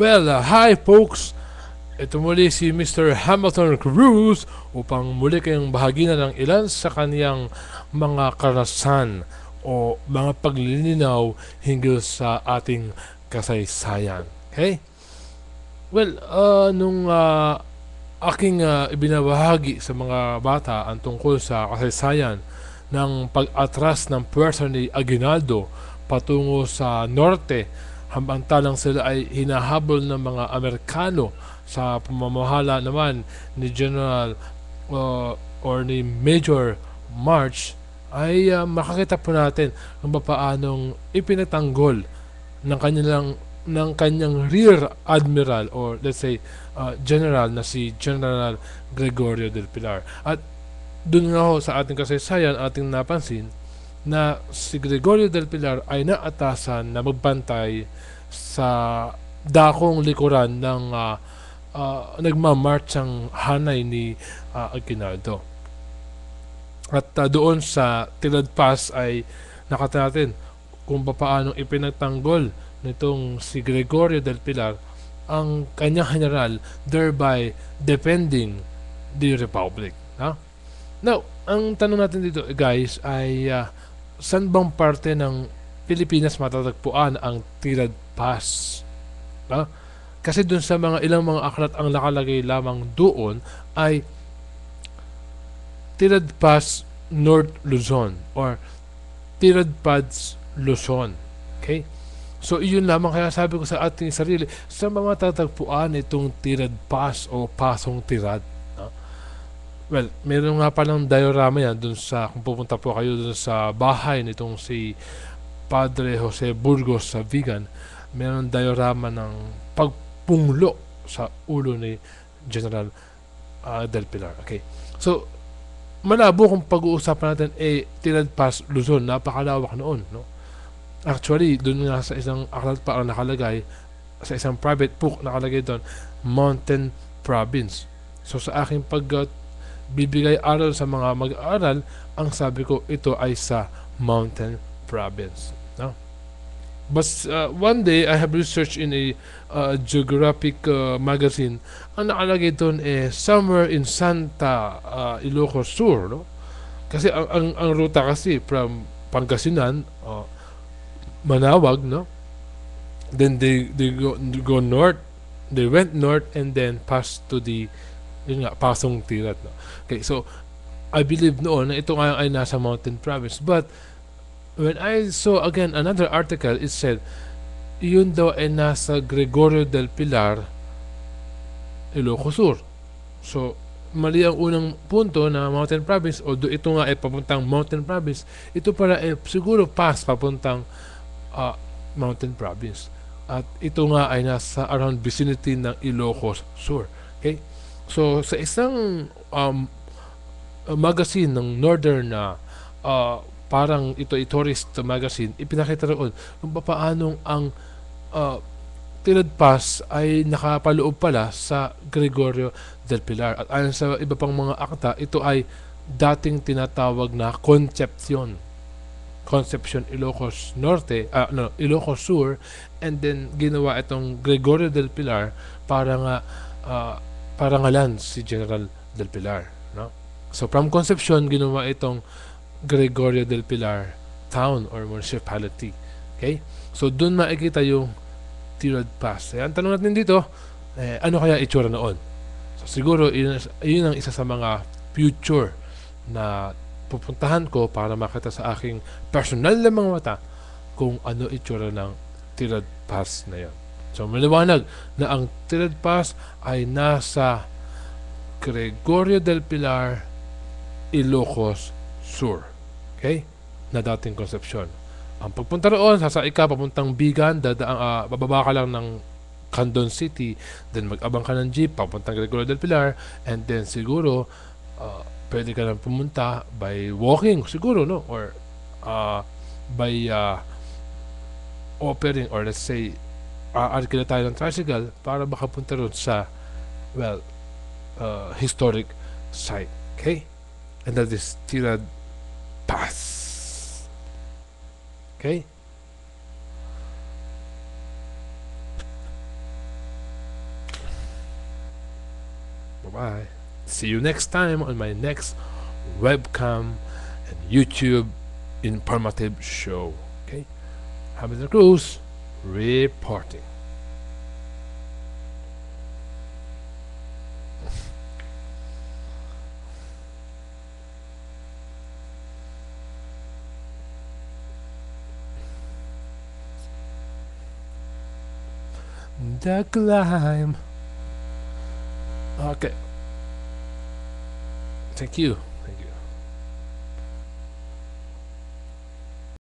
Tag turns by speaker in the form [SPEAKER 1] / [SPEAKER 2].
[SPEAKER 1] Well, uh, hi folks! Ito muli si Mr. Hamilton Cruz upang muli kayong bahagi na ng ilan sa kaniyang mga karasan o mga paglilinaw hinggil sa ating kasaysayan. Okay? Well, uh, nung uh, aking uh, ibinabahagi sa mga bata ang tungkol sa kasaysayan ng pag-atras ng puwersa ni Aguinaldo patungo sa norte Hamantalang sila ay hinahabol ng mga Amerikano sa pamamahala naman ni General uh, or ni Major March ay uh, makakita po natin kung paanong ipinatanggol ng kanyang ng kanyang rear admiral or let's say uh, general na si General Gregorio del Pilar. At doon nga ho sa ating kasaysayan ating napansin na si Gregorio del Pilar ay naatasan na magbantay sa dakong likuran ng uh, uh, nagmamarchang hanay ni uh, Aguinaldo. At uh, doon sa Tilad Pass ay nakita natin kung paano ipinagtanggol nitong si Gregorio del Pilar ang kanyang general thereby defending the Republic. Ha? Now, ang tanong natin dito guys ay uh, saan bang parte ng Pilipinas matatagpuan ang Tirad Pass? No? Kasi dun sa mga ilang mga aklat ang nakalagay lamang doon ay Tirad Pass North Luzon or Tirad Pads Luzon. Okay? So, iyon lamang kaya sabi ko sa ating sarili, sa mga tatagpuan itong Tirad Pass o Pasong Tirad. Well, meron nga palang diorama yan dun sa, kung pupunta po kayo dun sa bahay nitong si Padre Jose Burgos sa Vigan, meron diorama ng pagpunglo sa ulo ni General uh, Del Pilar. Okay. So, malabo kung pag-uusapan natin, eh, Tinad Pass, Luzon, napakalawak noon, no? Actually, doon nga sa isang aklat pa ang nakalagay, sa isang private book nakalagay doon, Mountain Province. So, sa aking pag bibigay aral sa mga mag-aaral, ang sabi ko ito ay sa mountain province. No? But uh, one day, I have researched in a uh, geographic uh, magazine, ang nakalagay doon eh, somewhere in Santa uh, Ilocos Sur. No? Kasi ang, ang, ang ruta kasi from Pangasinan, uh, Manawag, no? Then they, they go, they go north, they went north and then passed to the yun nga, pasong tirat. No? Okay, so, I believe noon na ito nga ay nasa mountain province. But, when I saw again another article, it said, yun daw ay nasa Gregorio del Pilar, Ilocos Sur. So, mali ang unang punto na mountain province, although ito nga ay papuntang mountain province, ito pala ay siguro pass papuntang uh, mountain province. At ito nga ay nasa around vicinity ng Ilocos Sur. Okay? So, sa isang um, magazine ng Northern na uh, parang ito ay tourist magazine, ipinakita roon kung paanong ang uh, Tilad Pass ay nakapaloob pala sa Gregorio del Pilar. At ayon sa iba pang mga akta, ito ay dating tinatawag na Concepcion. Concepcion Ilocos Norte, uh, no, Ilocos Sur, and then ginawa itong Gregorio del Pilar para nga uh, parangalan si General del Pilar. No? So from Concepcion, ginawa itong Gregorio del Pilar town or municipality. Okay? So doon makikita yung Tirad Pass. Eh, ang tanong natin dito, eh, ano kaya itsura noon? So siguro yun, yun ang isa sa mga future na pupuntahan ko para makita sa aking personal na mga mata kung ano itsura ng Tirad Pass na yan. So maliwanag na ang Tirad Pass ay nasa Gregorio del Pilar, Ilocos Sur. Okay? Na dating konsepsyon. Ang pagpunta roon, sasakay ka papuntang Bigan, dadaang, uh, bababa ka lang ng Candon City, then mag-abang ka ng jeep papuntang Gregorio del Pilar, and then siguro, uh, pwede ka lang pumunta by walking, siguro, no? Or uh, by uh, offering, or let's say, aarkin na tayo ng tricycle para makapunta ron sa, well, uh, historic site. Okay? And that is Tirad Pass. Okay? Bye-bye. See you next time on my next webcam and YouTube informative show. Okay? have Javier cruise reporting. The climb. Okay. Thank you.